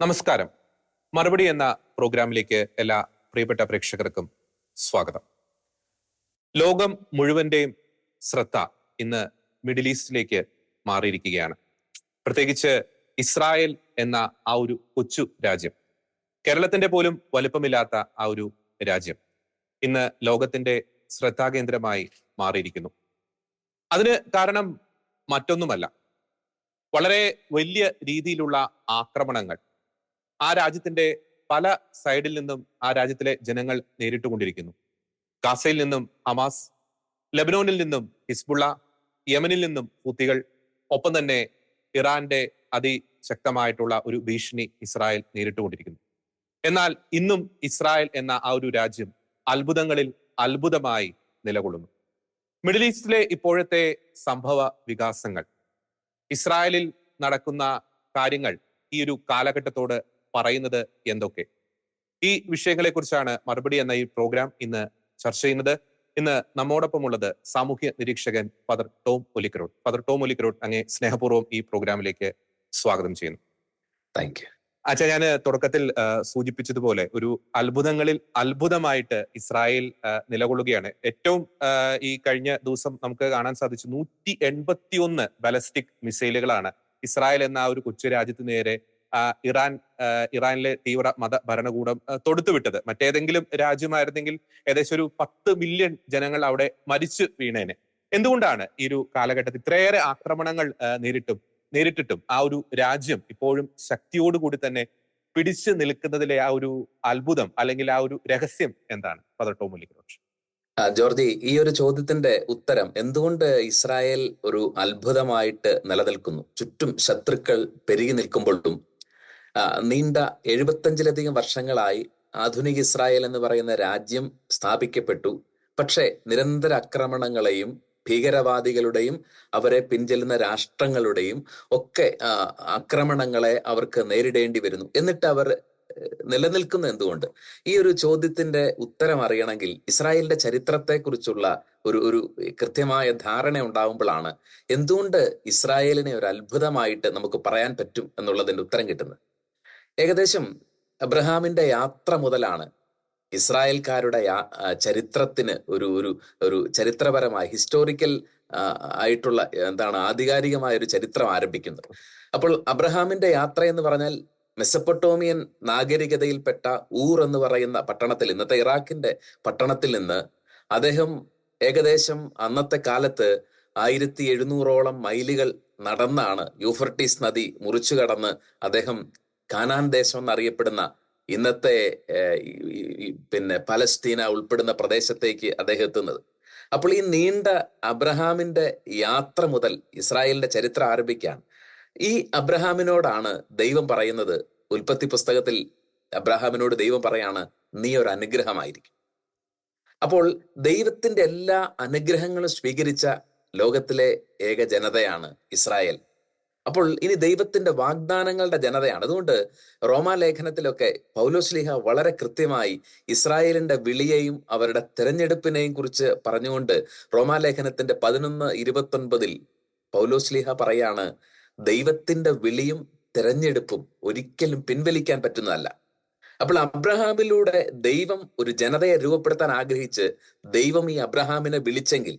നമസ്കാരം. മറുപടി എന്ന പ്രോഗ്രാമിലേക്ക് എല്ലാ പ്രിയപ്പെട്ട പ്രേക്ഷകർക്കും സ്വാഗതം. ലോകം മുഴുവന്റെയും ശ്രദ്ധ ഇന്ന് മിഡിൽ ഈസ്റ്റിലേക്ക് മാറിയിരിക്കുകയാണ്. പ്രത്യേകിച്ച് ഇസ്രായേൽ എന്ന ആ ഒരു കൊച്ചു രാജ്യം. കേരളത്തിന്റെ പോലും വലുപ്പമില്ലാത്ത ആ ഒരു രാജ്യം ഇന്ന് ലോകത്തിന്റെ ശ്രദ്ധാകേന്ദ്രമായി മാറിയിരിക്കുന്നു. അതിന് കാരണം മറ്റൊന്നുമല്ല. വളരെ വലിയ രീതിയിലുള്ള ആക്രമണങ്ങൾ ആ രാജ്യത്തിന്റെ പല സൈഡിൽ നിന്നും ആ രാജ്യത്തിലെ ജനങ്ങൾ നേരിട്ടുകൊണ്ടിരിക്കുന്നു. ഗാസയിൽ നിന്നും ഹമാസ് ലബനോനിൽ നിന്നും ഹിസ്ബുള്ള യമനിൽ നിന്നും ഹൂത്തികൾ ഒപ്പം തന്നെ ഇറാന്റെ അതിശക്തമായിട്ടുള്ള ഒരു ഭീഷണി ഇസ്രായേൽ നേരിട്ടുകൊണ്ടിരിക്കുന്നു. എന്നാൽ ഇന്നും ഇസ്രായേൽ എന്ന ആ ഒരു രാജ്യം അത്ഭുതങ്ങളിൽ അത്ഭുതമായി നിലകൊള്ളുന്നു. മിഡിൽ ഈസ്റ്റിലെ ഇപ്പോഴത്തെ സംഭവ വികാസങ്ങൾ ഇസ്രായേലിൽ നടക്കുന്ന കാര്യങ്ങൾ ഈ ഒരു കാലഘട്ടത്തോട് പറയുന്നത് എന്തൊക്കെ? ഈ വിഷയങ്ങളെ കുറിച്ചാണ് മറുപടി എന്ന ഈ പ്രോഗ്രാം ഇന്ന് ചർച്ച ചെയ്യുന്നത്. ഇന്ന് നമ്മോടൊപ്പം ഉള്ളത് സാമൂഹ്യ നിരീക്ഷകൻ father Tom Olikkarot father Tom Olikkarot അങ്ങേ സ്നേഹപൂർവം ഈ പ്രോഗ്രാമിലേക്ക് സ്വാഗതം ചെയ്യുന്നു. താങ്ക് യു അച്ഛാ ഞാൻ തുടക്കത്തിൽ സൂചിപ്പിച്ചതുപോലെ ഒരു അത്ഭുതങ്ങളിൽ അത്ഭുതമായിട്ട് ഇസ്രായേൽ നിലകൊള്ളുകയാണ്. ഏറ്റവും ഈ കഴിഞ്ഞ ദിവസം നമുക്ക് കാണാൻ സാധിച്ചു നൂറ്റി എൺപത്തി ഒന്ന് ബാലസ്റ്റിക് മിസൈലുകളാണ് ഇസ്രായേൽ എന്ന ആ ഒരു കൊച്ചു രാജ്യത്തിന് നേരെ ഇറാൻ ഇറാനിലെ തീവ്ര മത ഭരണകൂടം തൊടുത്തുവിട്ടത്. മറ്റേതെങ്കിലും രാജ്യമായിരുന്നെങ്കിൽ ഏകദേശം ഒരു പത്ത് മില്യൺ ജനങ്ങൾ അവിടെ മരിച്ചു വീണേനെ. എന്തുകൊണ്ടാണ് ഈ ഒരു കാലഘട്ടത്തിൽ ഇത്രയേറെ ആക്രമണങ്ങൾ നേരിട്ടും നേരിട്ടിട്ടും ആ ഒരു രാജ്യം ഇപ്പോഴും ശക്തിയോടുകൂടി തന്നെ പിടിച്ചു നിൽക്കുന്നതിലെ ആ ഒരു അത്ഭുതം അല്ലെങ്കിൽ ആ ഒരു രഹസ്യം എന്താണ്? ഫാദർ ടോം മുല്ലിക്കരോച്ച് ജോർജി ഈ ഒരു ചോദ്യത്തിന്റെ ഉത്തരം എന്തുകൊണ്ട് ഇസ്രായേൽ ഒരു അത്ഭുതമായിട്ട് നിലനിൽക്കുന്നു? ചുറ്റും ശത്രുക്കൾ പെരുകി നിൽക്കുമ്പോഴും നീണ്ട എഴുപത്തഞ്ചിലധികം വർഷങ്ങളായി ആധുനിക ഇസ്രായേൽ എന്ന് പറയുന്ന രാജ്യം സ്ഥാപിക്കപ്പെട്ടു. പക്ഷേ നിരന്തര ആക്രമണങ്ങളെയും ഭീകരവാദികളുടെയും അവരെ പിൻചെല്ലുന്ന രാഷ്ട്രങ്ങളുടെയും ഒക്കെ ആക്രമണങ്ങളെ അവർക്ക് നേരിടേണ്ടി വരുന്നു. എന്നിട്ട് അവർ നിലനിൽക്കുന്ന എന്തുകൊണ്ട്? ഈ ഒരു ചോദ്യത്തിന്റെ ഉത്തരം അറിയണമെങ്കിൽ ഇസ്രായേലിന്റെ ചരിത്രത്തെക്കുറിച്ചുള്ള ഒരു ഒരു കൃത്യമായ ധാരണ ഉണ്ടാവുമ്പോഴാണ് എന്തുകൊണ്ട് ഇസ്രായേലിനെ ഒരു അത്ഭുതമായിട്ട് നമുക്ക് പറയാൻ പറ്റും എന്നുള്ളതിന്റെ ഉത്തരം കിട്ടുന്നത്. ഏകദേശം അബ്രഹാമിന്റെ യാത്ര മുതലാണ് ഇസ്രായേൽക്കാരുടെ ചരിത്രത്തിന് ഒരു ഒരു ഒരു ചരിത്രപരമായ ഹിസ്റ്റോറിക്കൽ ആയിട്ടുള്ള എന്താണ് ആധികാരികമായ ഒരു ചരിത്രം ആരംഭിക്കുന്നത്. അപ്പോൾ അബ്രഹാമിന്റെ യാത്ര എന്ന് പറഞ്ഞാൽ മെസ്സപ്പൊട്ടോമിയൻ നാഗരികതയിൽപ്പെട്ട ഊർ എന്ന് പറയുന്ന പട്ടണത്തിൽ ഇന്നത്തെ ഇറാഖിന്റെ പട്ടണത്തിൽ നിന്ന് അദ്ദേഹം ഏകദേശം അന്നത്തെ കാലത്ത് ആയിരത്തി എഴുന്നൂറോളം മൈലുകൾ നടന്നാണ് യൂഫർട്ടീസ് നദി മുറിച്ചു കടന്ന് അദ്ദേഹം കാനാൻ ദേശം എന്നറിയപ്പെടുന്ന ഇന്നത്തെ പിന്നെ പലസ്തീന ഉൾപ്പെടുന്ന പ്രദേശത്തേക്ക് അദ്ദേഹം എത്തുന്നത്. അപ്പോൾ ഈ നീണ്ട അബ്രഹാമിന്റെ യാത്ര മുതൽ ഇസ്രായേലിന്റെ ചരിത്രം ആരംഭിക്കാൻ ഈ അബ്രഹാമിനോടാണ് ദൈവം പറയുന്നത്. ഉൽപ്പത്തി പുസ്തകത്തിൽ അബ്രഹാമിനോട് ദൈവം പറയാണ് നീ ഒരു അനുഗ്രഹമായിരിക്കും. അപ്പോൾ ദൈവത്തിന്റെ എല്ലാ അനുഗ്രഹങ്ങളും സ്വീകരിച്ച ലോകത്തിലെ ഏക ജനതയാണ് ഇസ്രായേൽ. അപ്പോൾ ഇനി ദൈവത്തിന്റെ വാഗ്ദാനങ്ങളുടെ ജനതയാണ്. അതുകൊണ്ട് റോമാലേഖനത്തിലൊക്കെ പൗലോസ്ലിഹ വളരെ കൃത്യമായി ഇസ്രായേലിന്റെ വിളിയെയും അവരുടെ തെരഞ്ഞെടുപ്പിനെയും കുറിച്ച് പറഞ്ഞുകൊണ്ട് റോമാലേഖനത്തിന്റെ പതിനൊന്ന് ഇരുപത്തൊൻപതിൽ പൗലോസ്ലിഹ പറയാണ് ദൈവത്തിന്റെ വിളിയും തെരഞ്ഞെടുപ്പും ഒരിക്കലും പിൻവലിക്കാൻ പറ്റുന്നതല്ല. അപ്പോൾ അബ്രഹാമിലൂടെ ദൈവം ഒരു ജനതയെ രൂപപ്പെടുത്താൻ ആഗ്രഹിച്ച് ദൈവം ഈ അബ്രഹാമിനെ വിളിച്ചെങ്കിൽ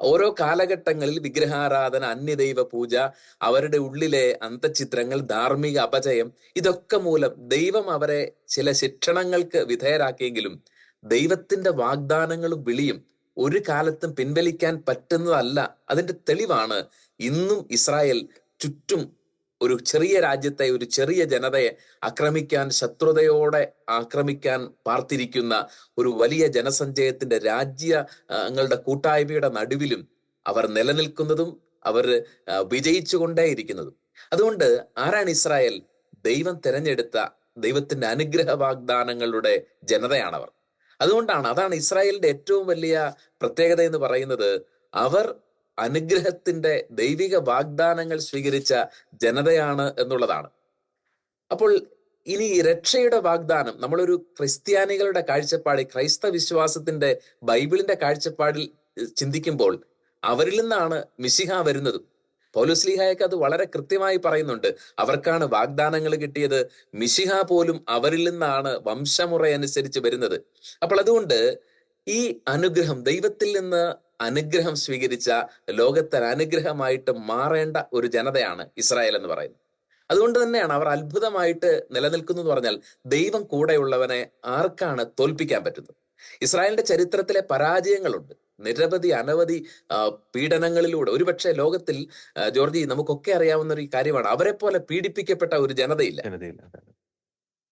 ഓരോ കാലഘട്ടങ്ങളിൽ വിഗ്രഹാരാധന അന്യദൈവ പൂജ അവരുടെ ഉള്ളിലെ അന്തചിത്രങ്ങൾ ധാർമ്മിക അപജയം ഇതൊക്കെ മൂലം ദൈവം അവരെ ചില ശിക്ഷണങ്ങൾക്ക് വിധേയരാക്കിയെങ്കിലും ദൈവത്തിന്റെ വാഗ്ദാനങ്ങളും വിളിയും ഒരു കാലത്തും പിൻവലിക്കാൻ പറ്റുന്നതല്ല. അതിന്റെ തെളിവാണ് ഇന്നും ഇസ്രായേൽ ചുറ്റും ഒരു ചെറിയ രാജ്യത്തെ ഒരു ചെറിയ ജനതയെ ആക്രമിക്കാൻ ശത്രുതയോടെ ആക്രമിക്കാൻ പാർത്തിരിക്കുന്ന ഒരു വലിയ ജനസഞ്ചയത്തിന്റെ രാജ്യങ്ങളുടെ കൂട്ടായ്മയുടെ നടുവിലും അവർ നിലനിൽക്കുന്നതും അവർ വിജയിച്ചുകൊണ്ടേയിരിക്കുന്നതും. അതുകൊണ്ട് ആരാണ് ഇസ്രായേൽ? ദൈവം തിരഞ്ഞെടുത്ത ദൈവത്തിന്റെ അനുഗ്രഹ വാഗ്ദാനങ്ങളുടെ ജനതയാണവർ. അതുകൊണ്ടാണ് അതാണ് ഇസ്രായേലിന്റെ ഏറ്റവും വലിയ പ്രത്യേകത എന്ന് പറയുന്നത് അവർ അനുഗ്രഹത്തിന്റെ ദൈവിക വാഗ്ദാനങ്ങൾ സ്വീകരിച്ച ജനതയാണ് എന്നുള്ളതാണ്. അപ്പോൾ ഇനി രക്ഷയുടെ വാഗ്ദാനം നമ്മളൊരു ക്രിസ്ത്യാനികളുടെ കാഴ്ചപ്പാടിൽ ക്രൈസ്തവ വിശ്വാസത്തിന്റെ ബൈബിളിന്റെ കാഴ്ചപ്പാടിൽ ചിന്തിക്കുമ്പോൾ അവരിൽ നിന്നാണ് മിശിഹ വരുന്നതും. പൗലുസ്ലിഹായൊക്കെ അത് വളരെ കൃത്യമായി പറയുന്നുണ്ട്. അവർക്കാണ് വാഗ്ദാനങ്ങൾ കിട്ടിയത്. മിശിഹ പോലും അവരിൽ നിന്നാണ് വംശമുറ അനുസരിച്ച് വരുന്നത്. അപ്പോൾ അതുകൊണ്ട് ഈ അനുഗ്രഹം ദൈവത്തിൽ നിന്ന് അനുഗ്രഹം സ്വീകരിച്ച ലോകത്തിന് അനുഗ്രഹമായിട്ട് മാറേണ്ട ഒരു ജനതയാണ് ഇസ്രായേൽ എന്ന് പറയുന്നത്. അതുകൊണ്ട് തന്നെയാണ് അവർ അത്ഭുതമായിട്ട് നിലനിൽക്കുന്നു എന്ന് പറഞ്ഞാൽ ദൈവം കൂടെയുള്ളവനെ ആർക്കാണ് തോൽപ്പിക്കാൻ പറ്റുന്നത്? ഇസ്രായേലിന്റെ ചരിത്രത്തിലെ പരാജയങ്ങളുണ്ട്. നിരവധി അനവധി പീഡനങ്ങളിലൂടെ. ഒരുപക്ഷെ ലോകത്തിൽ ജോർജി നമുക്കൊക്കെ അറിയാവുന്ന ഒരു കാര്യമാണ്. അവരെ പോലെ പീഡിപ്പിക്കപ്പെട്ട ഒരു ജനതയില്ല.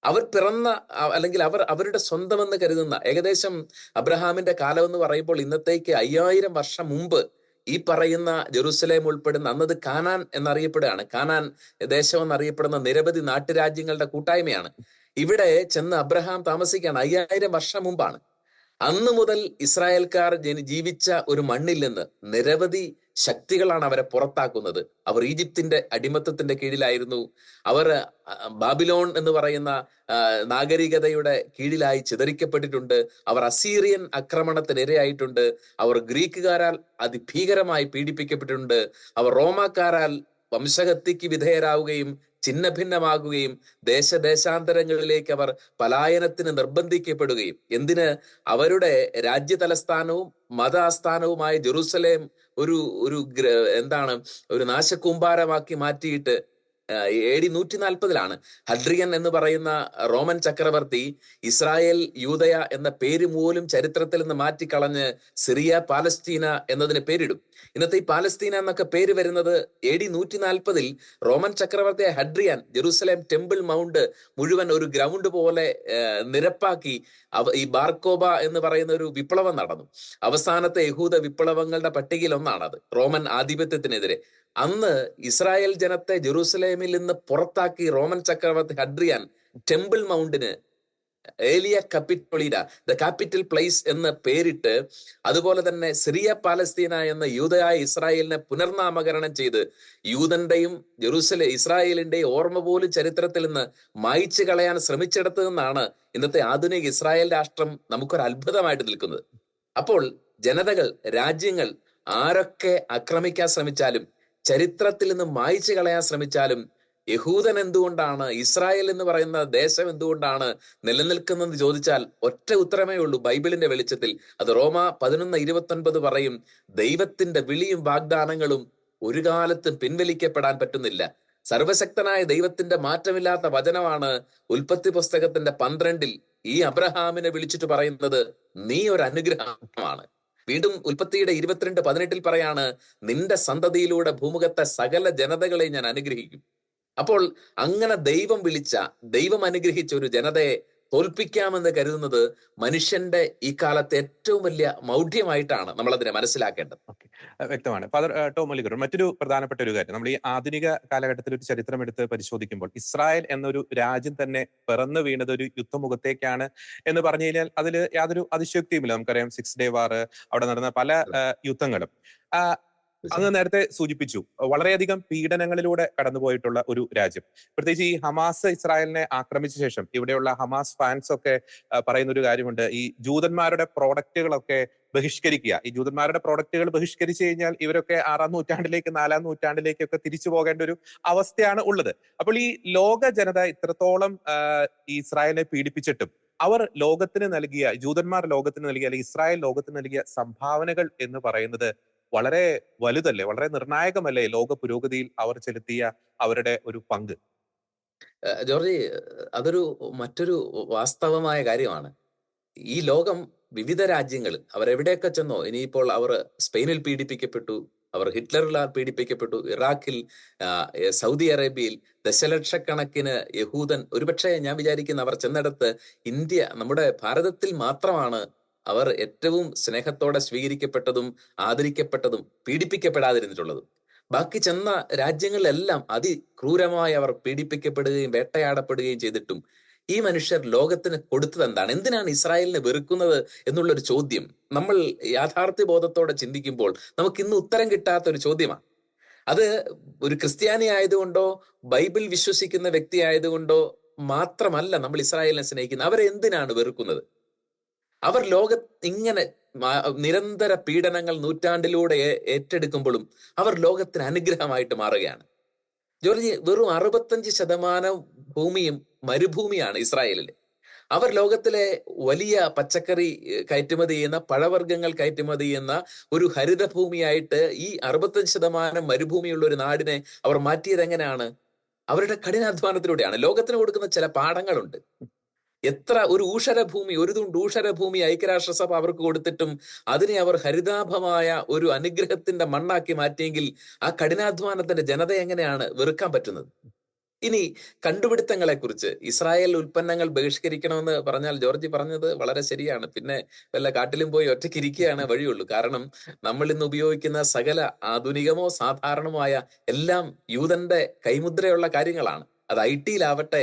അവർ പിറന്ന അല്ലെങ്കിൽ അവർ അവരുടെ സ്വന്തമെന്ന് കരുതുന്ന ഏകദേശം അബ്രഹാമിന്റെ കാലം എന്ന് പറയുമ്പോൾ ഇന്നത്തേക്ക് അയ്യായിരം വർഷം മുമ്പ് ഈ പറയുന്ന ജെറൂസലേം ഉൾപ്പെടുന്ന അന്നത് കാനാൻ എന്നറിയപ്പെടുകയാണ്. കാനാൻ ദേശം എന്നറിയപ്പെടുന്ന നിരവധി നാട്ടുരാജ്യങ്ങളുടെ കൂട്ടായ്മയാണ്. ഇവിടെ ചെന്ന് അബ്രഹാം താമസിക്കുകയാണ്. അയ്യായിരം വർഷം മുമ്പാണ്. അന്ന് മുതൽ ഇസ്രായേൽക്കാർ ജീവിച്ച ഒരു മണ്ണിൽ നിന്ന് നിരവധി ശക്തികളാണ് അവരെ പുറത്താക്കുന്നത്. അവർ ഈജിപ്തിന്റെ അടിമത്തത്തിന്റെ കീഴിലായിരുന്നു. അവർ ബാബിലോൺ എന്ന് പറയുന്ന നാഗരികതയുടെ കീഴിലായി ചിതറിക്കപ്പെട്ടിട്ടുണ്ട്. അവർ അസീറിയൻ ആക്രമണത്തിനിരയായിട്ടുണ്ട്. അവർ ഗ്രീക്കുകാരാൽ അതിഭീകരമായി പീഡിപ്പിക്കപ്പെട്ടിട്ടുണ്ട്. അവർ റോമാക്കാരാൽ വംശഹത്യക്ക് വിധേയരാവുകയും ഛിന്നഭിന്നമാകുകയും ദേശദേശാന്തരങ്ങളിലേക്ക് അവർ പലായനത്തിന് നിർബന്ധിക്കപ്പെടുകയും. എന്തിന്? അവരുടെ രാജ്യതലസ്ഥാനവും മത ആസ്ഥാനവുമായ ജെറൂസലേം ഒരു ഒരു എന്താണ് ഒരു നാശകൂമ്പാരമാക്കി മാറ്റിയിട്ട് എ ഡി നൂറ്റി നാൽപ്പതിലാണ് ഹഡ്രിയൻ എന്ന് പറയുന്ന റോമൻ ചക്രവർത്തി ഇസ്രായേൽ യൂതയ എന്ന പേര് പോലും ചരിത്രത്തിൽ നിന്ന് മാറ്റിക്കളഞ്ഞ് സിറിയ പാലസ്തീന എന്നതിന് പേരിടും. ഇന്നത്തെ ഈ പാലസ്തീന എന്നൊക്കെ പേര് വരുന്നത് എ ഡി നൂറ്റി നാൽപ്പതിൽ റോമൻ ചക്രവർത്തി ഹഡ്രിയാൻ ജെറൂസലേം ടെമ്പിൾ മൗണ്ട് മുഴുവൻ ഒരു ഗ്രൗണ്ട് പോലെ നിരപ്പാക്കി ഈ ബാർക്കോബ എന്ന് പറയുന്ന ഒരു വിപ്ലവം നടന്നു. അവസാനത്തെ യഹൂദ വിപ്ലവങ്ങളുടെ പട്ടികയിൽ ഒന്നാണത് റോമൻ ആധിപത്യത്തിനെതിരെ. അന്ന് ഇസ്രായേൽ ജനത്തെ ജെറൂസലേമിൽ നിന്ന് പുറത്താക്കി റോമൻ ചക്രവർത്തി Hadrian temple മൗണ്ടിന് Aelia Capitolina the capital place എന്ന് പേരിട്ട് അതുപോലെ തന്നെ സിറിയ പാലസ്തീന എന്ന യൂതയായ ഇസ്രായേലിനെ പുനർനാമകരണം ചെയ്ത് യൂതന്റെയും ജെറൂസലേ ഇസ്രായേലിന്റെയും ഓർമ്മ പോലും ചരിത്രത്തിൽ നിന്ന് മായ്ച്ചു കളയാൻ ശ്രമിച്ചെടുത്തു നിന്നാണ് ഇന്നത്തെ ആധുനിക ഇസ്രായേൽ രാഷ്ട്രം നമുക്കൊരു അത്ഭുതമായിട്ട് നിൽക്കുന്നത്. അപ്പോൾ ജനതകൾ രാജ്യങ്ങൾ ആരൊക്കെ ആക്രമിക്കാൻ ശ്രമിച്ചാലും ചരിത്രത്തിൽ നിന്ന് മായ്ച്ചു കളയാൻ ശ്രമിച്ചാലും യഹൂദൻ എന്തുകൊണ്ടാണ് ഇസ്രായേൽ എന്ന് പറയുന്ന ദേശം എന്തുകൊണ്ടാണ് നിലനിൽക്കുന്നതെന്ന് ചോദിച്ചാൽ ഒറ്റ ഉത്തരമേ ഉള്ളൂ. ബൈബിളിന്റെ വെളിച്ചത്തിൽ അത് റോമ പതിനൊന്ന് ഇരുപത്തൊൻപത് പറയും ദൈവത്തിന്റെ വിളിയും വാഗ്ദാനങ്ങളും ഒരു കാലത്തും പിൻവലിക്കപ്പെടാൻ പറ്റുന്നില്ല. സർവശക്തനായ ദൈവത്തിന്റെ മാറ്റമില്ലാത്ത വചനമാണ് ഉൽപ്പത്തി പുസ്തകത്തിന്റെ പന്ത്രണ്ടിൽ ഈ അബ്രഹാമിനെ വിളിച്ചിട്ട് പറയുന്നത് നീ ഒരു അനുഗ്രഹമാണ്. വീണ്ടും ഉൽപ്പത്തിയുടെ ഇരുപത്തിരണ്ട് പതിനെട്ടിൽ പറയാണ് നിന്റെ സന്തതിയിലൂടെ ഭൂമുഖത്തെ സകല ജനതകളെ ഞാൻ അനുഗ്രഹിക്കും. അപ്പോൾ അങ്ങനെ ദൈവം വിളിച്ച ദൈവം അനുഗ്രഹിച്ച ഒരു ജനതയെ തോൽപ്പിക്കാമെന്ന് കരുതുന്നത് മനുഷ്യന്റെ ഈ കാലത്തെ ഏറ്റവും വലിയ മൗഢ്യമായിട്ടാണ് നമ്മൾ അതിനെ മനസ്സിലാക്കേണ്ടത് വ്യക്തമാണ്. ഫാദർ ടോം മലിഗർ മറ്റൊരു പ്രധാനപ്പെട്ട ഒരു കാര്യം. നമ്മൾ ഈ ആധുനിക കാലഘട്ടത്തിൽ ഒരു ചരിത്രം എടുത്ത് പരിശോധിക്കുമ്പോൾ ഇസ്രായേൽ എന്നൊരു രാജ്യം തന്നെ പിറന്നു വീണത് ഒരു യുദ്ധമുഖത്തേക്കാണ് എന്ന് പറഞ്ഞു കഴിഞ്ഞാൽ അതിൽ യാതൊരു അതിശയോക്തിയുമില്ല. നമുക്കറിയാം സിക്സ് ഡേ വാർ അവിടെ നടന്ന പല യുദ്ധങ്ങളും. അങ്ങ് നേരത്തെ സൂചിപ്പിച്ചു. വളരെയധികം പീഡനങ്ങളിലൂടെ കടന്നുപോയിട്ടുള്ള ഒരു രാജ്യം. പ്രത്യേകിച്ച് ഈ ഹമാസ് ഇസ്രായേലിനെ ആക്രമിച്ച ശേഷം ഇവിടെയുള്ള ഹമാസ് ഫാൻസ് ഒക്കെ പറയുന്ന ഒരു കാര്യമുണ്ട്. ഈ ജൂതന്മാരുടെ പ്രോഡക്റ്റുകളൊക്കെ ബഹിഷ്കരിക്കുക. ഈ ജൂതന്മാരുടെ പ്രോഡക്റ്റുകൾ ബഹിഷ്കരിച്ചു കഴിഞ്ഞാൽ ഇവരൊക്കെ ആറാം നൂറ്റാണ്ടിലേക്ക് നാലാം നൂറ്റാണ്ടിലേക്കൊക്കെ തിരിച്ചു പോകേണ്ട ഒരു അവസ്ഥയാണ് ഉള്ളത്. അപ്പോൾ ഈ ലോക ജനത ഇത്രത്തോളം ഇസ്രായേലിനെ പീഡിപ്പിച്ചിട്ടും അവർ ലോകത്തിന് നൽകിയ ജൂതന്മാർ ലോകത്തിന് നൽകിയ അല്ലെങ്കിൽ ഇസ്രായേൽ ലോകത്തിന് നൽകിയ സംഭാവനകൾ എന്ന് പറയുന്നത് വളരെ വലുതല്ലേ വളരെ നിർണായകമല്ലേ ലോക പുരോഗതിയിൽ അവർ ചെലുത്തിയ അവരുടെ ഒരു പങ്ക്? ജോർജി അതൊരു മറ്റൊരു വാസ്തവമായ കാര്യമാണ്. ഈ ലോകം വിവിധ രാജ്യങ്ങൾ അവർ എവിടെയൊക്കെ ചെന്നോ ഇനിയിപ്പോൾ അവർ സ്പെയിനിൽ പീഡിപ്പിക്കപ്പെട്ടു അവർ ഹിറ്റ്ലറിൽ പീഡിപ്പിക്കപ്പെട്ടു ഇറാഖിൽ സൗദി അറേബ്യയിൽ ദശലക്ഷക്കണക്കിന് യഹൂദൻ ഒരുപക്ഷെ ഞാൻ വിചാരിക്കുന്ന അവർ ചെന്നിടത്ത് ഇന്ത്യ നമ്മുടെ ഭാരതത്തിൽ മാത്രമാണ് അവർ ഏറ്റവും സ്നേഹത്തോടെ സ്വീകരിക്കപ്പെട്ടതും ആദരിക്കപ്പെട്ടതും പീഡിപ്പിക്കപ്പെടാതിരുന്നിട്ടുള്ളതും. ബാക്കി ചെന്ന രാജ്യങ്ങളിലെല്ലാം അതിക്രൂരമായി അവർ പീഡിപ്പിക്കപ്പെടുകയും വേട്ടയാടപ്പെടുകയും ചെയ്തിട്ടും ഈ മനുഷ്യർ ലോകത്തിന് കൊടുത്തത് എന്താണ് എന്തിനാണ് ഇസ്രായേലിനെ വെറുക്കുന്നത് എന്നുള്ളൊരു ചോദ്യം നമ്മൾ യാഥാർത്ഥ്യ ബോധത്തോടെ ചിന്തിക്കുമ്പോൾ നമുക്ക് ഇന്ന് ഉത്തരം കിട്ടാത്ത ഒരു ചോദ്യമാണ്. അത് ഒരു ക്രിസ്ത്യാനി ആയതുകൊണ്ടോ ബൈബിൾ വിശ്വസിക്കുന്ന വ്യക്തി ആയതുകൊണ്ടോ മാത്രമല്ല നമ്മൾ ഇസ്രായേലിനെ സ്നേഹിക്കുന്നത്. അവരെ എന്തിനാണ് വെറുക്കുന്നത്? അവർ ലോക ഇങ്ങനെ നിരന്തര പീഡനങ്ങൾ നൂറ്റാണ്ടിലൂടെ ഏറ്റെടുക്കുമ്പോഴും അവർ ലോകത്തിന് അനുഗ്രഹമായിട്ട് മാറുകയാണ്. ജോർജി വെറും അറുപത്തഞ്ച് ശതമാനം ഭൂമിയും മരുഭൂമിയാണ് ഇസ്രായേലിൽ അവർ ലോകത്തിലെ വലിയ പച്ചക്കറി കയറ്റുമതി ചെയ്യുന്ന പഴവർഗങ്ങൾ കയറ്റുമതി ചെയ്യുന്ന ഒരു ഹരിതഭൂമിയായിട്ട് ഈ അറുപത്തഞ്ച് ശതമാനം മരുഭൂമിയുള്ള ഒരു നാടിനെ അവർ മാറ്റിയത് എങ്ങനെയാണ് അവരുടെ കഠിനാധ്വാനത്തിലൂടെയാണ്. ലോകത്തിന് കൊടുക്കുന്ന ചില പാഠങ്ങളുണ്ട്. എത്ര ഒരു ഊഷരഭൂമി ഒരു തുണ്ട് ഊഷരഭൂമി ഐക്യരാഷ്ട്രസഭ അവർക്ക് കൊടുത്തിട്ടും അതിനെ അവർ ഹരിതാഭമായ ഒരു അനുഗ്രഹത്തിന്റെ മണ്ണാക്കി മാറ്റിയെങ്കിൽ ആ കഠിനാധ്വാനത്തിന്റെ ജനത എങ്ങനെയാണ് വെറുക്കാൻ പറ്റുന്നത്? ഇനി കണ്ടുപിടുത്തങ്ങളെ കുറിച്ച് ഇസ്രായേൽ ഉൽപ്പന്നങ്ങൾ ബഹിഷ്കരിക്കണമെന്ന് പറഞ്ഞാൽ ജോർജി പറഞ്ഞത് വളരെ ശരിയാണ്. പിന്നെ വല്ല കാട്ടിലും പോയി ഒറ്റയ്ക്ക് ഇരിക്കുകയാണ് വഴിയുള്ളൂ. കാരണം നമ്മൾ ഇന്ന് ഉപയോഗിക്കുന്ന സകല ആധുനികമോ സാധാരണമായ എല്ലാം യൂതന്റെ കൈമുദ്രയുള്ള കാര്യങ്ങളാണ്. അത് ഐ ടിയിലാവട്ടെ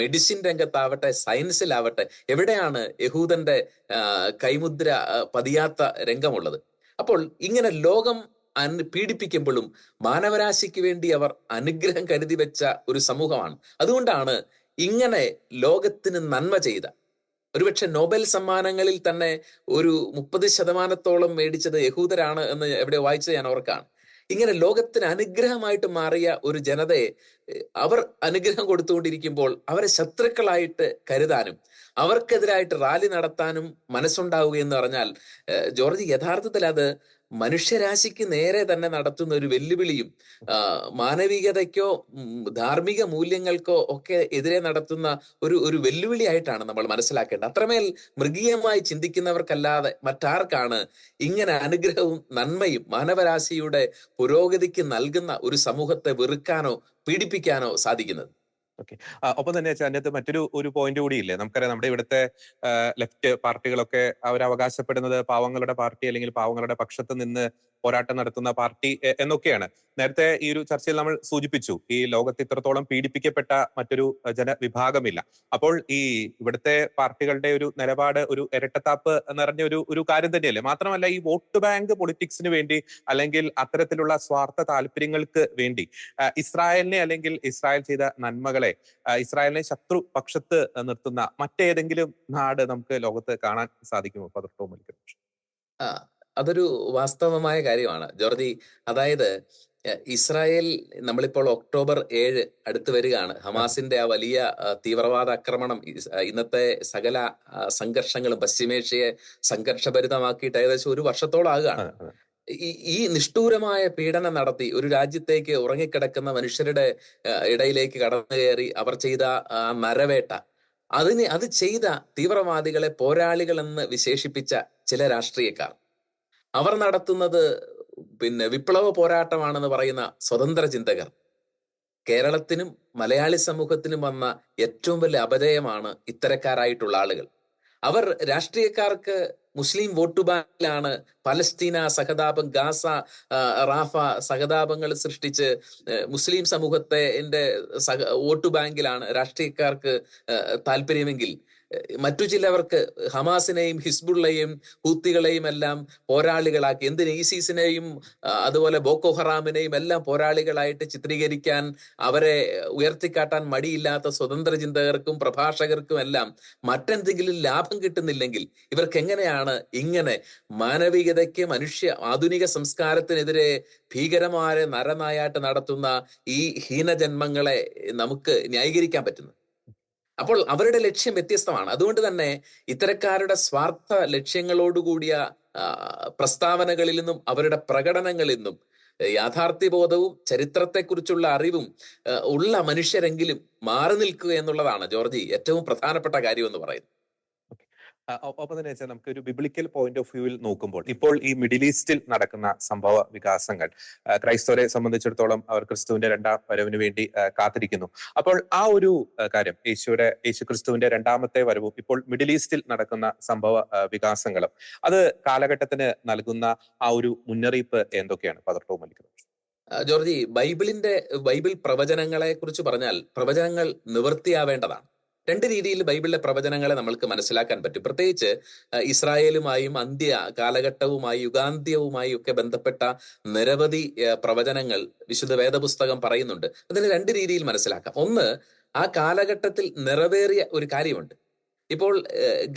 മെഡിസിൻ രംഗത്താവട്ടെ സയൻസിലാവട്ടെ എവിടെയാണ് യഹൂദന്റെ കൈമുദ്ര പതിയാത്ത രംഗമുള്ളത്? അപ്പോൾ ഇങ്ങനെ ലോകം പീഡിപ്പിക്കുമ്പോഴും മാനവരാശിക്ക് വേണ്ടി അവർ അനുഗ്രഹം കരുതി വെച്ച ഒരു സമൂഹമാണ്. അതുകൊണ്ടാണ് ഇങ്ങനെ ലോകത്തിന് നന്മ ചെയ്ത. ഒരുപക്ഷെ നോബൽ സമ്മാനങ്ങളിൽ തന്നെ ഒരു മുപ്പത് ശതമാനത്തോളം മേടിച്ചത് യഹൂദരാണ് എന്ന് എവിടെ വായിച്ചത് ഞാൻ ഓർക്കാണ്. ഇങ്ങനെ ലോകത്തിന് അനുഗ്രഹമായിട്ട് മാറിയ ഒരു ജനതയെ അവർ അനുഗ്രഹം കൊടുത്തുകൊണ്ടിരിക്കുമ്പോൾ അവരെ ശത്രുക്കളായിട്ട് കരുതാനും അവർക്കെതിരായിട്ട് റാലി നടത്താനും മനസ്സുണ്ടാവുക എന്ന് പറഞ്ഞാൽ ജോർജ് യഥാർത്ഥത്തിൽ അത് മനുഷ്യരാശിക്ക് നേരെ തന്നെ നടത്തുന്ന ഒരു വെല്ലുവിളിയും മാനവികതയ്ക്കോ ധാർമ്മിക മൂല്യങ്ങൾക്കോ ഒക്കെ എതിരെ നടത്തുന്ന ഒരു ഒരു വെല്ലുവിളിയായിട്ടാണ് നമ്മൾ മനസ്സിലാക്കേണ്ടത്. അത്രമേൽ മൃഗീയമായി ചിന്തിക്കുന്നവർക്കല്ലാതെ മറ്റാർക്കാണ് ഇങ്ങനെ അനുഗ്രഹവും നന്മയും മാനവരാശിയുടെ പുരോഗതിക്ക് നൽകുന്ന ഒരു സമൂഹത്തെ വെറുക്കാനോ പീഡിപ്പിക്കാനോ സാധിക്കുന്നത്? ആ, ഒപ്പം തന്നെ അതിനകത്ത് മറ്റൊരു ഒരു പോയിന്റ് കൂടി കൂടിയില്ലേ നമുക്കറിയാം നമ്മുടെ ഇവിടുത്തെ ലെഫ്റ്റ് പാർട്ടികളൊക്കെ അവർ അവകാശപ്പെടുന്നത് പാവങ്ങളുടെ പാർട്ടി അല്ലെങ്കിൽ പാവങ്ങളുടെ പക്ഷത്ത് നിന്ന് പോരാട്ടം നടത്തുന്ന പാർട്ടി എന്നൊക്കെയാണ്. നേരത്തെ ഈ ഒരു ചർച്ചയിൽ നമ്മൾ സൂചിപ്പിച്ചു ഈ ലോകത്ത് ഇത്രത്തോളം പീഡിപ്പിക്കപ്പെട്ട മറ്റൊരു ജനവിഭാഗമില്ല. അപ്പോൾ ഈ ഇവിടുത്തെ പാർട്ടികളുടെ ഒരു നിലപാട് ഒരു ഇരട്ടത്താപ്പ് നിറഞ്ഞ ഒരു ഒരു കാര്യം തന്നെയല്ലേ? മാത്രമല്ല ഈ വോട്ട് ബാങ്ക് പൊളിറ്റിക്സിന് വേണ്ടി അല്ലെങ്കിൽ അത്തരത്തിലുള്ള സ്വാർത്ഥ താല്പര്യങ്ങൾക്ക് വേണ്ടി ഇസ്രായേലിനെ അല്ലെങ്കിൽ ഇസ്രായേൽ ചെയ്ത നന്മകളെ ഇസ്രായേലിനെ ശത്രു പക്ഷത്ത് നിർത്തുന്ന മറ്റേതെങ്കിലും നാട് നമുക്ക് ലോകത്ത് കാണാൻ സാധിക്കുമോ? പതിർത്തോ ആ, അതൊരു വാസ്തവമായ കാര്യമാണ്. ജോർജി അതായത് ഇസ്രായേൽ നമ്മളിപ്പോൾ ഒക്ടോബർ ഏഴ് അടുത്ത് വരികയാണ്. ഹമാസിന്റെ ആ വലിയ തീവ്രവാദ ആക്രമണം ഇന്നത്തെ സകല സംഘർഷങ്ങളും പശ്ചിമേഷ്യയെ സംഘർഷഭരിതമാക്കിയിട്ട് ഏകദേശം ഒരു വർഷത്തോളം ആകുകയാണ് ഈ നിഷ്ഠൂരമായ പീഡനം നടത്തി ഒരു രാജ്യത്തേക്ക് ഉറങ്ങിക്കിടക്കുന്ന മനുഷ്യരുടെ ഇടയിലേക്ക് കടന്നു കയറി അവർ ചെയ്ത മരവേട്ട അതിന് അത് ചെയ്ത തീവ്രവാദികളെ പോരാളികളെന്ന് വിശേഷിപ്പിച്ച ചില രാഷ്ട്രീയക്കാർ. അവർ നടത്തുന്നത് പിന്നെ വിപ്ലവ പോരാട്ടമാണെന്ന് പറയുന്ന സ്വതന്ത്ര ചിന്തകർ. കേരളത്തിനും മലയാളി സമൂഹത്തിനും വന്ന ഏറ്റവും വലിയ അപജയമാണ് ഇത്തരക്കാരായിട്ടുള്ള ആളുകൾ. അവർ രാഷ്ട്രീയക്കാർക്ക് മുസ്ലിം വോട്ട് ബാങ്കിലാണ് പലസ്തീന സഹതാപം ഗാസ റാഫ സഹതാപങ്ങൾ സൃഷ്ടിച്ച് മുസ്ലിം സമൂഹത്തെ എന്റെ സഹ വോട്ട് ബാങ്കിലാണ് രാഷ്ട്രീയക്കാർക്ക് താല്പര്യമെങ്കിൽ മറ്റു ചിലവർക്ക് ഹമാസിനെയും ഹിസ്ബുള്ളയെയും ഹൂത്തികളെയും എല്ലാം പോരാളികളാക്കി. എന്തിന്? ഈസീസിനെയും അതുപോലെ ബോക്കോ ഹറാമിനെയും എല്ലാം പോരാളികളായിട്ട് ചിത്രീകരിക്കാൻ അവരെ ഉയർത്തിക്കാട്ടാൻ മടിയില്ലാത്ത സ്വതന്ത്ര ചിന്തകർക്കും പ്രഭാഷകർക്കും എല്ലാം മറ്റെന്തെങ്കിലും ലാഭം കിട്ടുന്നില്ലെങ്കിൽ ഇവർക്ക് എങ്ങനെയാണ് ഇങ്ങനെ മാനവികതയ്ക്ക് മനുഷ്യ ആധുനിക സംസ്കാരത്തിനെതിരെ ഭീകരമായ നരനായാട്ട് നടത്തുന്ന ഈ ഹീനജന്മങ്ങളെ നമുക്ക് ന്യായീകരിക്കാൻ പറ്റുന്നത്? അപ്പോൾ അവരുടെ ലക്ഷ്യം വ്യത്യസ്തമാണ്. അതുകൊണ്ട് തന്നെ ഇത്തരക്കാരുടെ സ്വാർത്ഥ ലക്ഷ്യങ്ങളോടുകൂടിയ പ്രസ്താവനകളിൽ നിന്നും അവരുടെ പ്രകടനങ്ങളിൽ നിന്നും യാഥാർത്ഥ്യബോധവും ചരിത്രത്തെക്കുറിച്ചുള്ള അറിവും ഉള്ള മനുഷ്യരെങ്കിലും മാറി നിൽക്കുക എന്നുള്ളതാണ് ജോർജി ഏറ്റവും പ്രധാനപ്പെട്ട കാര്യം എന്ന് പറയുന്നത്. ഒപ്പം തന്നെ വെച്ചാൽ നമുക്ക് ഒരു ബിബ്ലിക്കൽ പോയിന്റ് ഓഫ് വ്യൂവിൽ നോക്കുമ്പോൾ ഇപ്പോൾ ഈ മിഡിൽ ഈസ്റ്റിൽ നടക്കുന്ന സംഭവ വികാസങ്ങൾ ക്രൈസ്തവരെ സംബന്ധിച്ചിടത്തോളം അവർ ക്രിസ്തുവിന്റെ രണ്ടാം വരവിന് വേണ്ടി കാത്തിരിക്കുന്നു. അപ്പോൾ ആ ഒരു കാര്യം യേശുയുടെ യേശു ക്രിസ്തുവിന്റെ രണ്ടാമത്തെ വരവും ഇപ്പോൾ മിഡിൽ ഈസ്റ്റിൽ നടക്കുന്ന സംഭവ വികാസങ്ങളും അത് കാലഘട്ടത്തിന് നൽകുന്ന ആ ഒരു മുന്നറിയിപ്പ് എന്തൊക്കെയാണ്? ഫാദർ മല്ലിക്കുന്നത് ജോർജി ബൈബിളിന്റെ ബൈബിൾ പ്രവചനങ്ങളെ കുറിച്ച് പറഞ്ഞാൽ പ്രവചനങ്ങൾ നിവൃത്തിയാവേണ്ടതാണ്. രണ്ട് രീതിയിൽ ബൈബിളിലെ പ്രവചനങ്ങളെ നമ്മൾക്ക് മനസ്സിലാക്കാൻ പറ്റും. പ്രത്യേകിച്ച് ഇസ്രായേലുമായും അന്ത്യ കാലഘട്ടവുമായി യുഗാന്ത്യവുമായി ഒക്കെ ബന്ധപ്പെട്ട നിരവധി പ്രവചനങ്ങൾ വിശുദ്ധ വേദപുസ്തകം പറയുന്നുണ്ട്. അതിന് രണ്ട് രീതിയിൽ മനസ്സിലാക്കാം. ഒന്ന് ആ കാലഘട്ടത്തിൽ നിറവേറിയ ഒരു കാര്യമുണ്ട്. ഇപ്പോൾ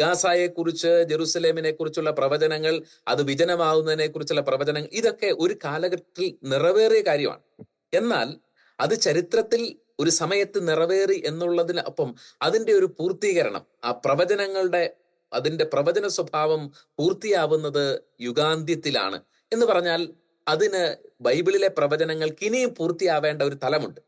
ഗാസായെ കുറിച്ച് ജെറുസലേമിനെ കുറിച്ചുള്ള പ്രവചനങ്ങൾ അത് വിജനമാവുന്നതിനെ കുറിച്ചുള്ള പ്രവചനങ്ങൾ ഇതൊക്കെ ഒരു കാലഘട്ടത്തിൽ നിറവേറിയ കാര്യമാണ്. എന്നാൽ അത് ചരിത്രത്തിൽ ഒരു സമയത്ത് നിറവേറി എന്നുള്ളതിന് അപ്പം അതിന്റെ ഒരു പൂർത്തീകരണം ആ പ്രവചനങ്ങളുടെ അതിന്റെ പ്രവചന സ്വഭാവം പൂർത്തിയാവുന്നത് യുഗാന്ത്യത്തിലാണ്. എന്ന് പറഞ്ഞാൽ അതിന് ബൈബിളിലെ പ്രവചനങ്ങൾക്ക് ഇനിയും പൂർത്തിയാവേണ്ട ഒരു തലമുണ്ട്.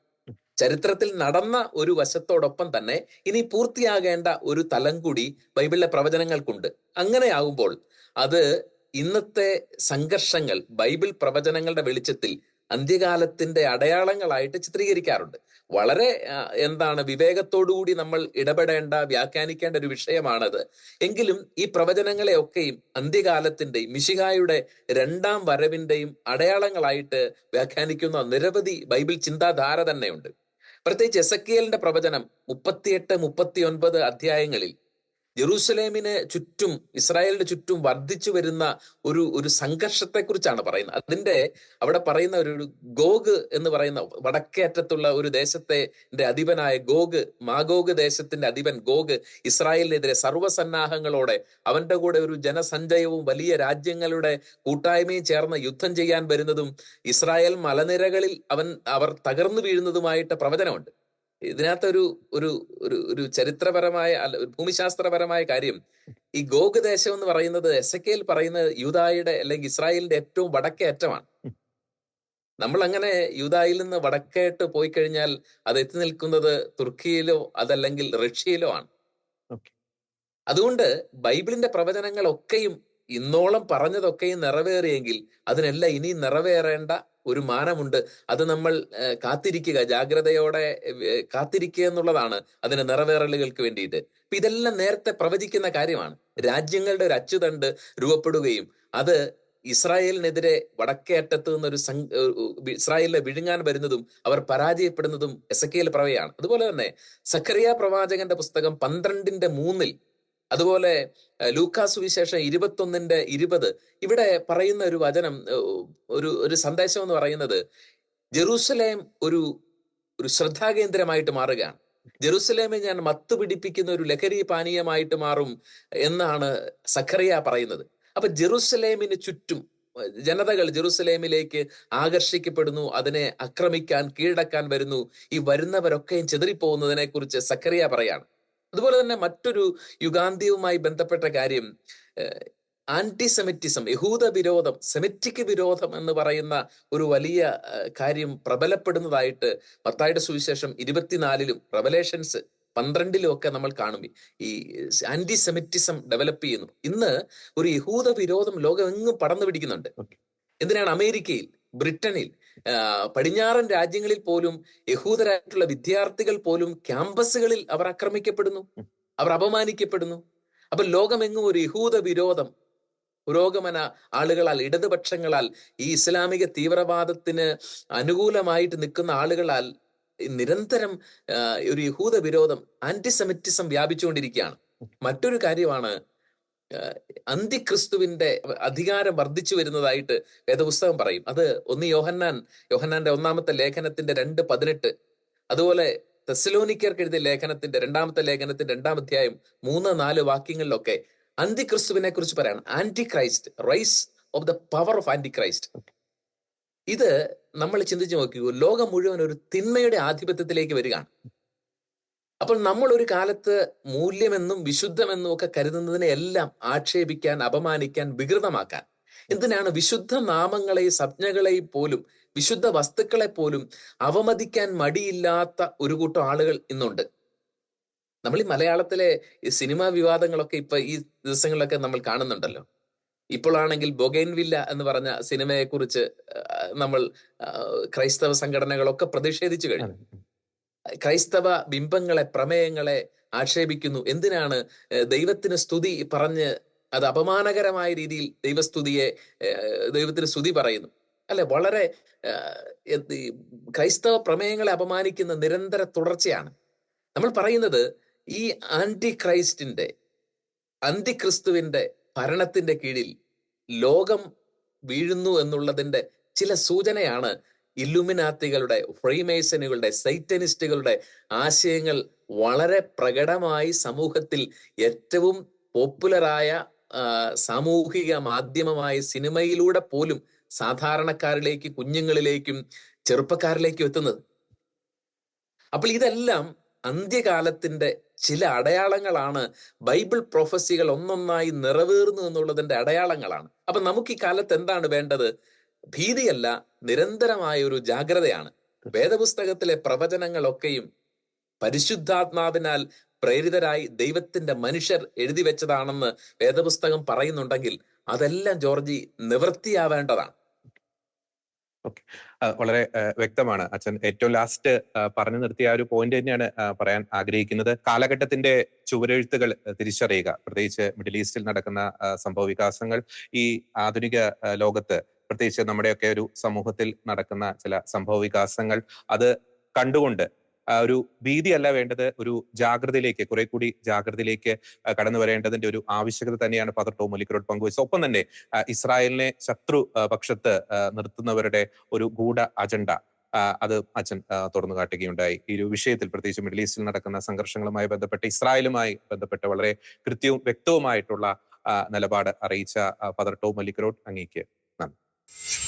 ചരിത്രത്തിൽ നടന്ന ഒരു വശത്തോടൊപ്പം തന്നെ ഇനി പൂർത്തിയാകേണ്ട ഒരു തലം കൂടി ബൈബിളിലെ പ്രവചനങ്ങൾക്കുണ്ട്. അങ്ങനെയാകുമ്പോൾ അത് ഇന്നത്തെ സംഘർഷങ്ങൾ ബൈബിൾ പ്രവചനങ്ങളുടെ വെളിച്ചത്തിൽ അന്ത്യകാലത്തിന്റെ അടയാളങ്ങളായിട്ട് ചിത്രീകരിക്കാറുണ്ട്. വളരെ എന്താണ് വിവേകത്തോടുകൂടി നമ്മൾ ഇടപെടേണ്ട വ്യാഖ്യാനിക്കേണ്ട ഒരു വിഷയമാണത്. എങ്കിലും ഈ പ്രവചനങ്ങളെയൊക്കെയും അന്ത്യകാലത്തിന്റെയും മിശിഹായുടെ രണ്ടാം വരവിന്റെയും അടയാളങ്ങളായിട്ട് വ്യാഖ്യാനിക്കുന്ന നിരവധി ബൈബിൾ ചിന്താധാര തന്നെയുണ്ട്. പ്രത്യേകിച്ച് എസക്കിയലിന്റെ പ്രവചനം മുപ്പത്തിയെട്ട് മുപ്പത്തി ഒൻപത് അധ്യായങ്ങളിൽ ജെറൂസലേമിന് ചുറ്റും ഇസ്രായേലിന് ചുറ്റും വർദ്ധിച്ചു വരുന്ന ഒരു ഒരു സംഘർഷത്തെക്കുറിച്ചാണ് പറയുന്നത്. അതിന്റെ അവിടെ പറയുന്ന ഒരു ഗോഗ് എന്ന് പറയുന്ന വടക്കേ അറ്റത്തുള്ള ഒരു ദേശത്തെ അധിപനായ ഗോഗ് മാഗോഗ് ദേശത്തിന്റെ അധിപൻ ഗോഗ് ഇസ്രായേലിനെതിരെ സർവസന്നാഹങ്ങളോടെ അവന്റെ കൂടെ ഒരു ജനസഞ്ചയവും വലിയ രാജ്യങ്ങളുടെ കൂട്ടായ്മയും ചേർന്ന് യുദ്ധം ചെയ്യാൻ വരുന്നതും ഇസ്രായേൽ മലനിരകളിൽ അവൻ അവർ തകർന്നു വീഴുന്നതുമായിട്ട് പ്രവചനമുണ്ട്. ഇതിനകത്ത് ഒരു ഒരു ഒരു ചരിത്രപരമായ അല്ല ഭൂമിശാസ്ത്രപരമായ കാര്യം. ഈ ഗോഗ് ദേശം എന്ന് പറയുന്നത് എസ് കെയിൽ പറയുന്നത് യൂതായുടെ അല്ലെങ്കിൽ ഇസ്രായേലിന്റെ ഏറ്റവും വടക്കേ അറ്റമാണ് നമ്മൾ അങ്ങനെ യൂതായിൽ നിന്ന് വടക്കേട്ട് പോയി കഴിഞ്ഞാൽ അത് എത്തി നിൽക്കുന്നത് തുർക്കിയിലോ അതല്ലെങ്കിൽ റഷ്യയിലോ ആണ്. അതുകൊണ്ട് ബൈബിളിന്റെ പ്രവചനങ്ങളൊക്കെയും ഇന്നോളം പറഞ്ഞതൊക്കെയും നിറവേറിയെങ്കിൽ അതിനെല്ലാം ഇനിയും നിറവേറേണ്ട ഒരു മാനമുണ്ട്. അത് നമ്മൾ കാത്തിരിക്കുക ജാഗ്രതയോടെ കാത്തിരിക്കുക എന്നുള്ളതാണ് അതിന് നിറവേറലുകൾക്ക് വേണ്ടിയിട്ട്. അപ്പൊ ഇതെല്ലാം നേരത്തെ പ്രവചിക്കുന്ന കാര്യമാണ്. രാജ്യങ്ങളുടെ ഒരു അച്ചുതണ്ട് രൂപപ്പെടുകയും അത് ഇസ്രായേലിനെതിരെ വടക്കേ അറ്റത്ത് നിന്നൊരു സം- ഇസ്രായേലിനെ വിഴുങ്ങാൻ വരുന്നതും അവർ പരാജയപ്പെടുന്നതും എസക്കേൽ പ്രവയാണ് അതുപോലെ തന്നെ സക്കറിയ പ്രവാചകന്റെ പുസ്തകം പന്ത്രണ്ടിന്റെ മൂന്നിൽ അതുപോലെ ലൂക്കാസ് വിശേഷം ഇരുപത്തൊന്നിന്റെ ഇരുപത് ഇവിടെ പറയുന്ന ഒരു വചനം ഒരു ഒരു സന്ദേശം എന്ന് പറയുന്നത് ജെറൂസലേം ഒരു ഒരു ശ്രദ്ധാകേന്ദ്രമായിട്ട് മാറുകയാണ്. ജെറൂസലേമെ ഞാൻ മത്ത് പിടിപ്പിക്കുന്ന ഒരു ലഹരി പാനീയമായിട്ട് മാറും എന്നാണ് സഖറിയ പറയുന്നത്. അപ്പൊ ജെറൂസലേമിന് ചുറ്റും ജനതകൾ ജെറൂസലേമിലേക്ക് ആകർഷിക്കപ്പെടുന്നു അതിനെ ആക്രമിക്കാൻ കീഴടക്കാൻ വരുന്നു ഈ വരുന്നവരൊക്കെയും ചെതറിപ്പോകുന്നതിനെ കുറിച്ച് സക്കറിയ പറയാണ്. അതുപോലെ തന്നെ മറ്റൊരു യുഗാന്ത്യവുമായി ബന്ധപ്പെട്ട കാര്യം ആന്റിസെമിറ്റിസം യഹൂദ വിരോധം സെമിറ്റിക് വിരോധം എന്ന് പറയുന്ന ഒരു വലിയ കാര്യം പ്രബലപ്പെടുന്നതായിട്ട് മത്തായുടെ സുവിശേഷം ഇരുപത്തിനാലിലും റവലേഷൻസ് പന്ത്രണ്ടിലും ഒക്കെ നമ്മൾ കാണും. ഈ ആന്റിസെമിറ്റിസം ഡെവലപ്പ് ചെയ്യുന്നു. ഇന്ന് ഒരു യഹൂദ വിരോധം ലോകമെങ്ങും പടന്നു പിടിക്കുന്നുണ്ട്. എന്തിനാണ്? അമേരിക്കയിൽ ബ്രിട്ടനിൽ പടിഞ്ഞാറൻ രാജ്യങ്ങളിൽ പോലും യഹൂദരായിട്ടുള്ള വിദ്യാർത്ഥികൾ പോലും ക്യാമ്പസുകളിൽ അവർ ആക്രമിക്കപ്പെടുന്നു അവർ അപമാനിക്കപ്പെടുന്നു. അപ്പൊ ലോകമെങ്ങും ഒരു യഹൂദ വിരോധം പുരോഗമന ആളുകളാൽ ഇടതുപക്ഷങ്ങളാൽ ഈ ഇസ്ലാമിക തീവ്രവാദത്തിന് അനുകൂലമായിട്ട് നിൽക്കുന്ന ആളുകളാൽ നിരന്തരം ഒരു യഹൂദ വിരോധം ആന്റിസെമിറ്റിസം വ്യാപിച്ചുകൊണ്ടിരിക്കുകയാണ്. മറ്റൊരു കാര്യമാണ് അന്തിക്രിസ്തുവിന്റെ അധികാരം വർദ്ധിച്ചു വരുന്നതായിട്ട് വേദപുസ്തകം പറയും. അത് ഒന്ന് യോഹന്നാൻ യോഹന്നാന്റെ ഒന്നാമത്തെ ലേഖനത്തിന്റെ രണ്ട് പതിനെട്ട്. അതുപോലെ തെസലോനിക്കർക്ക് എഴുതിയ ലേഖനത്തിന്റെ രണ്ടാമത്തെ ലേഖനത്തിന്റെ രണ്ടാം അധ്യായം മൂന്ന് നാല് വാക്യങ്ങളിലൊക്കെ അന്തിക്രിസ്തുവിനെ കുറിച്ച് പറയാണ്. Antichrist rise of the power of antichrist ഇത് നമ്മൾ ചിന്തിച്ചു നോക്കിയു ലോകം മുഴുവൻ ഒരു തിന്മയുടെ ആധിപത്യത്തിലേക്ക് വരികയാണ്. അപ്പോൾ നമ്മൾ ഒരു കാലത്ത് മൂല്യമെന്നും വിശുദ്ധമെന്നും ഒക്കെ കരുതുന്നതിനെ എല്ലാം ആക്ഷേപിക്കാൻ അപമാനിക്കാൻ വികൃതമാക്കാൻ. എന്തിനാണ് വിശുദ്ധ നാമങ്ങളെയും സംജ്ഞകളെയും പോലും വിശുദ്ധ വസ്തുക്കളെ പോലും അവമതിക്കാൻ മടിയില്ലാത്ത ഒരു കൂട്ടം ആളുകൾ ഇന്നുണ്ട്. നമ്മൾ ഈ മലയാളത്തിലെ സിനിമാ വിവാദങ്ങളൊക്കെ ഇപ്പൊ ഈ ദിവസങ്ങളിലൊക്കെ നമ്മൾ കാണുന്നുണ്ടല്ലോ. ഇപ്പോഴാണെങ്കിൽ ബൊഗൈൻവില്ല എന്ന് പറഞ്ഞ സിനിമയെ കുറിച്ച് നമ്മൾ ക്രൈസ്തവ സംഘടനകളൊക്കെ പ്രതിഷേധിച്ചു കഴിഞ്ഞു. ക്രൈസ്തവ ബിംബങ്ങളെ പ്രമേയങ്ങളെ ആക്ഷേപിക്കുന്നു. എന്തിനാണ് ദൈവത്തിന് സ്തുതി പറഞ്ഞ് അത് അപമാനകരമായ രീതിയിൽ ദൈവസ്തുതിയെ ദൈവത്തിന് സ്തുതി പറയുന്നു? അല്ലെ? വളരെ ക്രൈസ്തവ പ്രമേയങ്ങളെ അപമാനിക്കുന്ന നിരന്തര തുടർച്ചയാണ്. നമ്മൾ പറയുന്നത് ഈ ആന്റി ക്രൈസ്റ്റിന്റെ അന്തിക്രിസ്തുവിന്റെ ഭരണത്തിന്റെ കീഴിൽ ലോകം വീഴുന്നു എന്നുള്ളതിന്റെ ചില സൂചനയാണ് ഇല്ലുമിനാത്തികളുടെ ഫ്രീമേസനുകളുടെ സൈറ്റനിസ്റ്റുകളുടെ ആശയങ്ങൾ വളരെ പ്രകടമായി സമൂഹത്തിൽ ഏറ്റവും പോപ്പുലറായ സാമൂഹിക മാധ്യമമായ സിനിമയിലൂടെ പോലും സാധാരണക്കാരിലേക്ക് കുഞ്ഞുങ്ങളിലേക്കും ചെറുപ്പക്കാരിലേക്കും എത്തുന്നത്. അപ്പോൾ ഇതെല്ലാം അന്ത്യകാലത്തിന്റെ ചില അടയാളങ്ങളാണ്. ബൈബിൾ പ്രൊഫസികൾ ഒന്നൊന്നായി നിറവേറുന്നു എന്നുള്ളതിന്റെ അടയാളങ്ങളാണ്. അപ്പൊ നമുക്ക് ഈ കാലത്ത് എന്താണ് വേണ്ടത്? ഭീതിയല്ല നിരന്തരമായ ഒരു ജാഗ്രതയാണ്. വേദപുസ്തകത്തിലെ പ്രവചനങ്ങളൊക്കെയും പരിശുദ്ധാത്മാവിനാൽ പ്രേരിതരായി ദൈവത്തിന്റെ മനുഷ്യർ എഴുതി വെച്ചതാണെന്ന് വേദപുസ്തകം പറയുന്നുണ്ടെങ്കിൽ അതെല്ലാം ജോർജി നിവൃത്തിയാവേണ്ടതാണ്. വളരെ വ്യക്തമാണ് അച്ഛൻ. ഏറ്റവും ലാസ്റ്റ് പറഞ്ഞു നിർത്തിയ ഒരു പോയിന്റ് തന്നെയാണ് പറയാൻ ആഗ്രഹിക്കുന്നത്. കാലഘട്ടത്തിന്റെ ചുവരെഴുത്തുകൾ തിരിച്ചറിയുക. പ്രത്യേകിച്ച് മിഡിൽ ഈസ്റ്റിൽ നടക്കുന്ന സംഭവ വികാസങ്ങൾ ഈ ആധുനിക ലോകത്ത് പ്രത്യേകിച്ച് നമ്മുടെയൊക്കെ ഒരു സമൂഹത്തിൽ നടക്കുന്ന ചില സംഭവ വികാസങ്ങൾ അത് കണ്ടുകൊണ്ട് ഒരു ഭീതിയല്ല വേണ്ടത് ഒരു ജാഗ്രതയിലേക്ക് കുറെ കൂടി ജാഗ്രതയിലേക്ക് കടന്നു വരേണ്ടതിന്റെ ഒരു ആവശ്യകത തന്നെയാണ് ഫാദർ ടോം മലിക്കരോട് പങ്കുവച്ചത്. ഒപ്പം തന്നെ ഇസ്രായേലിനെ ശത്രു പക്ഷത്ത് നിർത്തുന്നവരുടെ ഒരു ഗൂഢ അജണ്ട അത് അച്ഛൻ തുറന്നു കാട്ടുകയുണ്ടായി. ഈ ഒരു വിഷയത്തിൽ പ്രത്യേകിച്ച് മിഡിൽ ഈസ്റ്റിൽ നടക്കുന്ന സംഘർഷങ്ങളുമായി ബന്ധപ്പെട്ട് ഇസ്രായേലുമായി ബന്ധപ്പെട്ട് വളരെ കൃത്യവും വ്യക്തവുമായിട്ടുള്ള നിലപാട് അറിയിച്ച ഫാദർ ടോം മല്ലിക്കരോട് അങ്ങേക്ക് നന്ദി. you